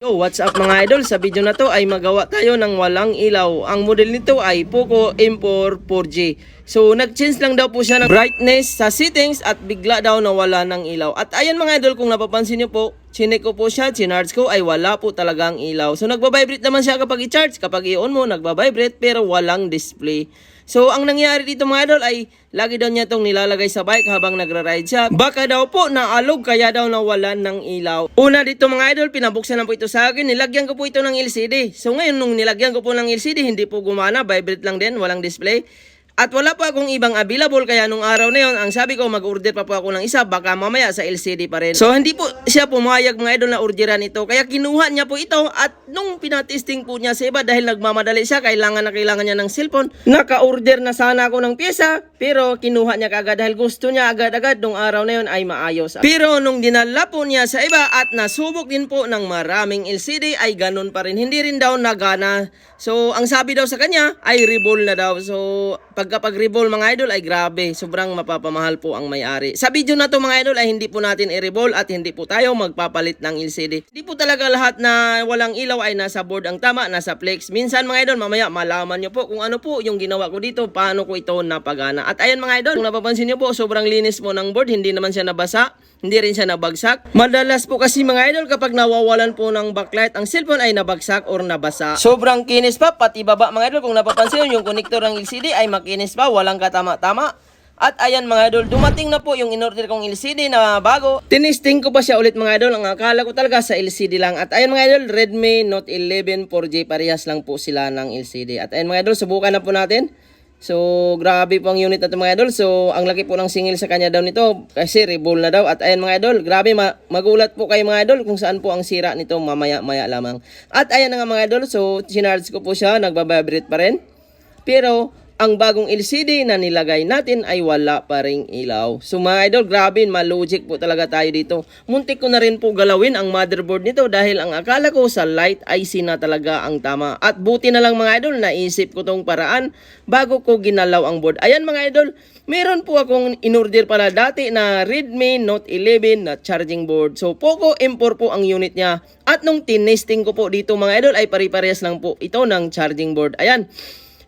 Yo, what's up mga idol? Sa video na to ay magawa tayo ng walang ilaw. Ang model nito ay Poco M4 4G. So, nag-change lang daw po siya ng brightness sa settings at bigla daw nawala ng ilaw. At ayan mga idol, kung napapansin nyo po, chinek ko po siya, chinarge ko ay wala po talagang ilaw. So, nagbabibrate naman siya kapag i-charge. Kapag i-on mo, nagbabibrate pero walang display. So, ang nangyari dito mga idol ay lagi daw niya itong nilalagay sa bike habang nagra-ride siya. Baka daw po naalog kaya daw nawalan ng ilaw. Una dito mga idol, pinabuksan na po ito sa akin. Nilagyan ko po ito ng LCD. So ngayon nung nilagyan ko po ng LCD, hindi po gumana. Vibrate lang din, walang display. At wala pa akong ibang available kaya nung araw na yon ang sabi ko mag-order pa po ako ng isa baka mamaya sa LCD pa rin. So hindi po siya pumayag mga idol na orderan ito kaya kinuha niya po ito at nung pinatesting po niya sa iba dahil nagmamadali siya kailangan na kailangan niya ng cellphone naka-order na sana ako ng pyesa pero kinuha niya kagad dahil gusto niya agad-agad nung araw na yon ay maayos. Pero nung dinala po niya sa iba at nasubok din po ng maraming LCD ay ganun pa rin hindi rin daw nagana. So ang sabi daw sa kanya ay reball na daw. So pagkapag reball mga idol ay grabe, sobrang mapapamahal po ang may-ari. Sa video na to mga idol ay hindi po natin i-reball at hindi po tayo magpapalit ng LCD. Hindi po talaga lahat na walang ilaw ay nasa board ang tama, nasa flex. Minsan mga idol, mamaya malaman nyo po kung ano po yung ginawa ko dito, paano ko ito napagana. At ayan mga idol, kung napapansin nyo po, sobrang linis po ng board, hindi naman siya nabasa. Hindi rin siya nabagsak. Madalas po kasi mga idol kapag nawawalan po ng backlight, ang cellphone ay nabagsak or nabasa. Sobrang kinis pa, pati baba mga idol. Kung napapansin nyo, yung connector ng LCD ay makinis pa, walang katama-tama. At ayan mga idol, dumating na po yung in-order kong LCD na bago. Tinisting ko pa siya ulit mga idol. Ang akala ko talaga sa LCD lang. At ayan mga idol, Redmi Note 11 4G. Parehas lang po sila ng LCD. At ayan mga idol, subukan na po natin. So, grabe po ang unit na ito mga idol. So, ang laki po ng singil sa kanya daw nito kasi reball na daw. At ayan mga idol, grabe ma- magulat po kayo mga idol kung saan po ang sira nito mamaya-maya lamang. At ayan na nga mga idol, so sinarge ko po siya, nagbabibrate pa rin. Pero, ang bagong LCD na nilagay natin ay wala pa ring ilaw. So mga idol, grabe, ma-logic po talaga tayo dito. Muntik ko na rin po galawin ang motherboard nito dahil ang akala ko sa light IC na talaga ang tama. At buti na lang mga idol, naisip ko tong paraan bago ko ginalaw ang board. Ayan mga idol, meron po akong inorder pala dati na Redmi Note 11 na charging board. So Poco M4 po ang unit niya. At nung tinesting ko po dito mga idol ay pari-parehas lang po ito ng charging board. Ayan.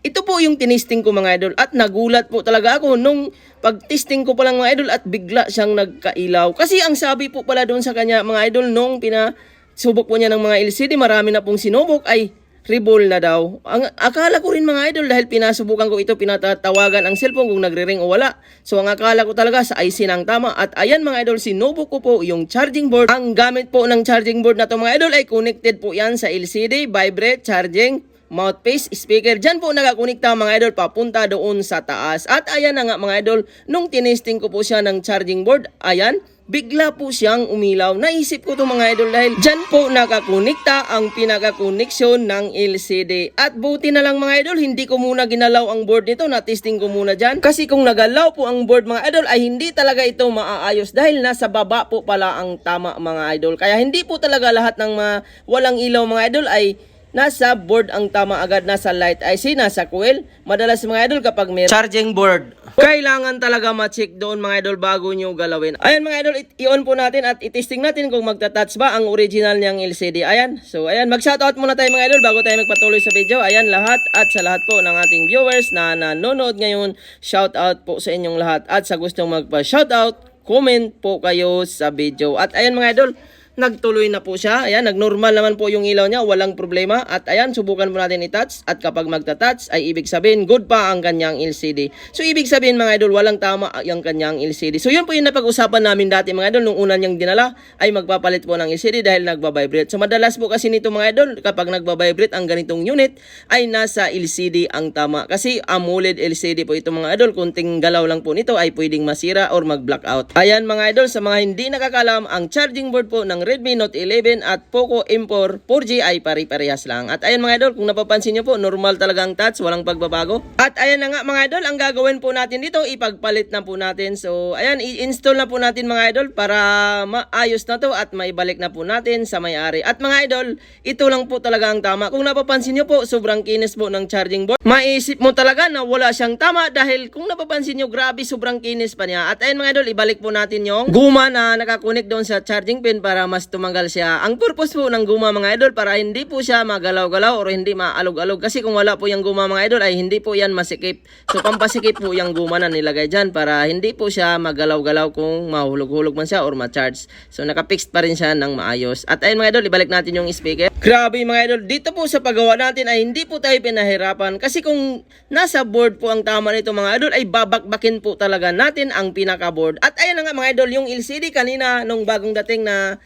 Ito po yung tinisting ko mga idol at nagulat po talaga ako nung pag-testing ko pa lang mga idol at bigla siyang nagkailaw. Kasi ang sabi po pala doon sa kanya mga idol nung pinasubok po niya ng mga LCD marami na pong sinubok ay reball na daw. Ang akala ko rin mga idol dahil pinasubukan ko ito pinatatawagan ang cellphone kung nagre-ring o wala. So ang akala ko talaga sa IC ng tama at ayan mga idol sinubok ko po yung charging board. Ang gamit po ng charging board na to mga idol ay connected po yan sa LCD, vibrate, charging, mouthpiece, speaker. Diyan po nakakunikta mga idol papunta doon sa taas. At ayan na nga mga idol, nung tinesting ko po siya ng charging board, ayan, bigla po siyang umilaw. Naisip ko to mga idol dahil dyan po nakakunikta ang pinakakoneksyon ng LCD. At buti na lang mga idol, hindi ko muna ginalaw ang board nito, na-testing ko muna dyan. Kasi kung nagalaw po ang board mga idol, ay hindi talaga ito maaayos dahil nasa baba po pala ang tama mga idol. Kaya hindi po talaga lahat ng mga walang ilaw mga idol ay nasa board ang tama agad nasa light IC, nasa coil. Madalas mga idol kapag may charging board. Kailangan talaga ma-check doon mga idol bago nyo galawin. Ayan mga idol, i-on po natin at i-testing natin kung magta-touch ba ang original niyang LCD. Ayan, so ayan, mag-shoutout muna tayo mga idol bago tayo magpatuloy sa video. Ayan lahat at sa lahat po ng ating viewers na nanonood ngayon, shoutout po sa inyong lahat. At sa gustong magpa-shoutout, comment po kayo sa video. At ayan mga idol, nagtuloy na po siya. Ayan, nagnormal naman po yung ilaw niya, walang problema. At ayan, subukan po natin i-touch. At kapag magta-touch, ay ibig sabihin, good pa ang kanyang LCD. So, ibig sabihin mga idol, walang tama yung kanyang LCD. So, yun po yung napag-usapan namin dati mga idol, nung una niyang dinala, ay magpapalit po ng LCD dahil nagbabibrate. So, madalas po kasi nito mga idol, kapag nagbabibrate ang ganitong unit, ay nasa LCD ang tama. Kasi AMOLED LCD po ito mga idol, kunting galaw lang po nito ay pwedeng masira or mag-blackout. Ayan mga idol, sa mga hindi nakakalam, ang charging board po ng Redmi Note 11 at Poco M4 4G ay pari-parehas lang. At ayan mga idol, kung napapansin nyo po, normal talaga ang touch, walang pagbabago. At ayan na nga mga idol, ang gagawin po natin dito, ipagpalit na po natin. So ayan, i-install na po natin mga idol para maayos na to at maibalik na po natin sa may-ari. At mga idol, ito lang po talaga ang tama. Kung napapansin nyo po, sobrang kinis po ng charging board. Maisip mo talaga na wala siyang tama dahil kung napapansin nyo, grabe sobrang kinis pa niya. At ayun mga idol, ibalik po natin yung guma na nakakunik doon sa charging pin para mas tumagal siya. Ang purpose po ng guma mga idol para hindi po siya magalaw-galaw or hindi maalog-alog. Kasi kung wala po yung guma mga idol ay hindi po yan masikip. So pampasikip po yung guma na nilagay dyan para hindi po siya magalaw-galaw kung mahulog-hulog man siya or ma-charge. So nakapixed pa rin siya ng maayos. At ayun mga idol, ibalik natin yung speaker. Grabe mga idol, dito po sa paggawa natin ay hindi po tayo pinahirapan. Kasi kung nasa board po ang tama nito mga idol ay babakbakin po talaga natin ang pinaka-board. At ayun nga mga idol, yung LCD kanina nung bagong dating na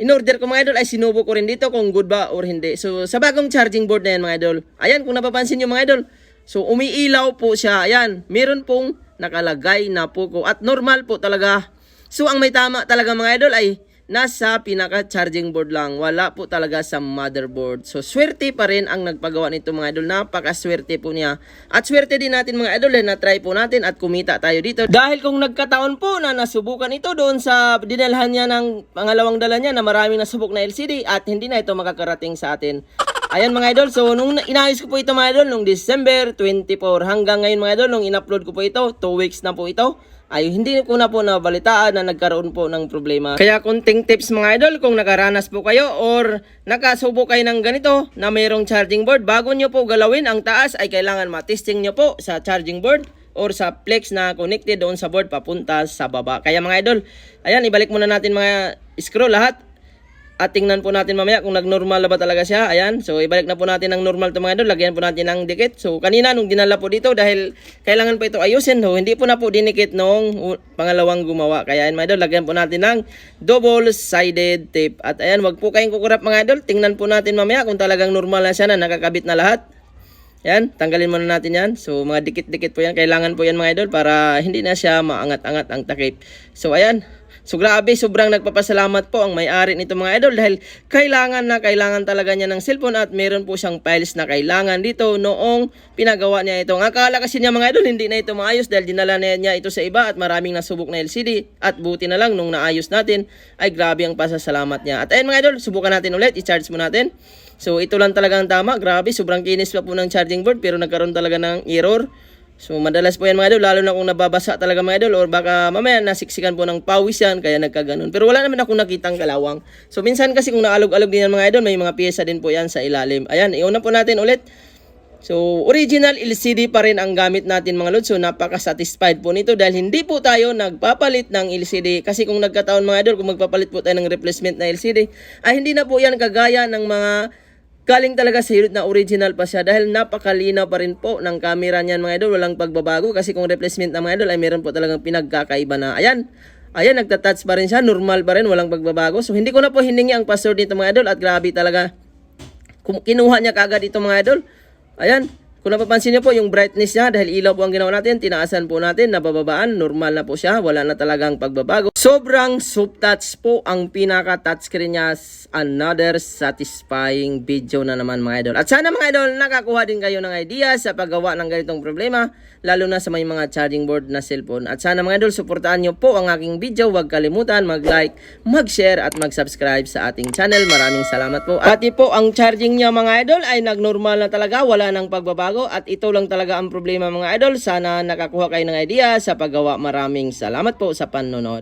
in-order ko mga idol ay sinubo ko rin dito kung good ba or hindi. So sa bagong charging board na yan mga idol, ayan kung napapansin nyo mga idol, so umiilaw po siya. Ayan, meron pong nakalagay na puko at normal po talaga. So ang may tama talaga mga idol ay nasa pinaka-charging board lang. Wala po talaga sa motherboard. So, swerte pa rin ang nagpagawa nito mga idol. Napakaswerte po niya. At swerte din natin mga idol eh, na try po natin at kumita tayo dito. Dahil kung nagkataon po na nasubukan ito doon sa dinalhan niya ng pangalawang dala niya na maraming nasubok na LCD at hindi na ito makakarating sa atin. Ayan mga idol, so nung inayos ko po ito mga idol, nung December 24 hanggang ngayon mga idol, nung in-upload ko po ito, 2 weeks na po ito, ay hindi ko na po nabalitaan na nagkaroon po ng problema. Kaya kunting tips mga idol, kung nakaranas po kayo or nakasubo kayo ng ganito na mayroong charging board, bago nyo po galawin ang taas ay kailangan matesting nyo po sa charging board or sa flex na connected doon sa board papunta sa baba. Kaya mga idol, ayan, ibalik muna natin mga screw lahat. At tingnan po natin mamaya kung nag-normal na ba talaga siya. Ayan. So, ibalik na po natin ng normal to mga idol. Lagyan po natin ng dikit. So, kanina nung dinala po dito dahil kailangan po ito ayusin. Ho, hindi po na po dinikit nung pangalawang gumawa. Kaya ayan mga idol, lagyan po natin ng double-sided tape. At ayan, wag po kayong kukurap mga idol. Tingnan po natin mamaya kung talagang normal na siya na nakakabit na lahat. Yan, tanggalin muna natin yan. So, mga dikit-dikit po yan. Kailangan po yan mga idol para hindi na siya maangat-angat ang takip. So, ayan. So, grabe, sobrang nagpapasalamat po ang may-ari nito mga idol dahil kailangan na kailangan talaga niya ng cellphone at meron po siyang files na kailangan dito noong pinagawa niya ito. Ang akala kasi niya mga idol, hindi na ito maayos dahil dinala na niya ito sa iba at maraming nasubok na LCD at buti na lang nung naayos natin ay grabe ang pasasalamat niya. At ayun mga idol, subukan natin ulit, i-charge mo natin. So ito lang talaga ang tama. Grabe, sobrang kinis pa po ng charging board pero nagkaroon talaga ng error. So madalas po yan mga idol, lalo na kung nababasa talaga mga idol or baka mamaya nasiksikan po ng pawis yan kaya nagkaganon. Pero wala naman akong nakitang kalawang. So minsan kasi kung naalog-alog din yan mga idol, may mga pyesa din po yan sa ilalim. Ayan, iuna po natin ulit. So, original LCD pa rin ang gamit natin mga lods. So, napaka-satisfied po nito dahil hindi po tayo nagpapalit ng LCD. Kasi kung nagkataon mga idol, kung magpapalit po tayo ng replacement na LCD, ay hindi na po yan kagaya ng mga galing talaga sa na original pa siya dahil napakalinaw pa rin po ng camera niyan mga idol. Walang pagbabago kasi kung replacement na mga idol ay meron po talagang pinagkakaiba na. Ayan, ayan, nagtatouch pa rin siya. Normal pa rin, walang pagbabago. So, hindi ko na po hiningi ang password nito mga idol at grabe talaga kinuha niya kagad ito mga idol. Ayan. Kung napapansin niyo po yung brightness niya dahil ilaw po ang ginawa natin, tinaasan po natin, nabababaan, normal na po siya, wala na talagang pagbabago. Sobrang soft touch po ang pinaka touchscreen niya. Another satisfying video na naman mga idol. At sana mga idol, nakakuha din kayo ng idea sa paggawa ng ganitong problema, lalo na sa may mga charging board na cellphone. At sana mga idol, suportahan niyo po ang aking video. Huwag kalimutan mag-like, mag-share at mag-subscribe sa ating channel. Maraming salamat po. Pati po ang charging niya mga idol ay nagnormal na talaga, wala nang pagbabago at ito lang talaga ang problema mga idol. Sana nakakuha kayo ng idea sa paggawa. Maraming salamat po sa panonood.